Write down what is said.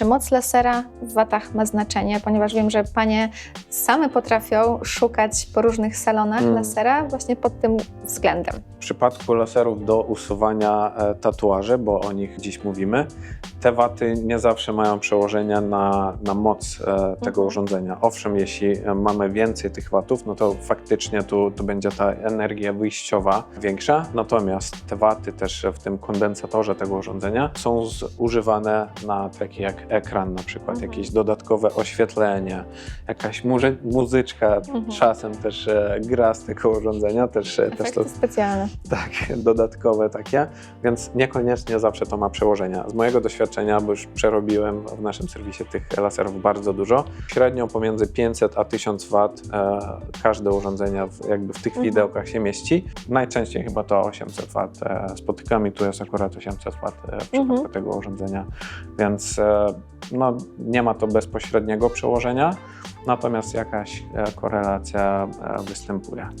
czy moc lasera w watach ma znaczenie, ponieważ wiem, że panie same potrafią szukać po różnych salonach Mm. lasera właśnie pod tym względem. W przypadku laserów do usuwania e, tatuaży, bo o nich dziś mówimy, te waty nie zawsze mają przełożenie na, na moc e, tego Mhm. urządzenia. Owszem, jeśli e, mamy więcej tych watów, no to faktycznie tu, tu będzie ta energia wyjściowa większa. Natomiast te waty też w tym kondensatorze tego urządzenia są zużywane na takie jak ekran na przykład, Mhm. jakieś dodatkowe oświetlenie, jakaś muzy- muzyczka Mhm. czasem też e, gra z tego urządzenia, też, e, też to Efekty specjalne. tak, dodatkowe takie, więc niekoniecznie zawsze to ma przełożenia. Z mojego doświadczenia, bo już przerobiłem w naszym serwisie tych laserów bardzo dużo, średnio pomiędzy 500 a 1000 W e, każde urządzenie w, jakby w tych Mhm. widełkach się mieści. Najczęściej chyba to 800 W e, spotykam i tu jest akurat 800 W e, w przypadku Mhm. tego urządzenia, więc e, no, nie ma to bezpośredniego przełożenia, natomiast jakaś e, korelacja e, występuje.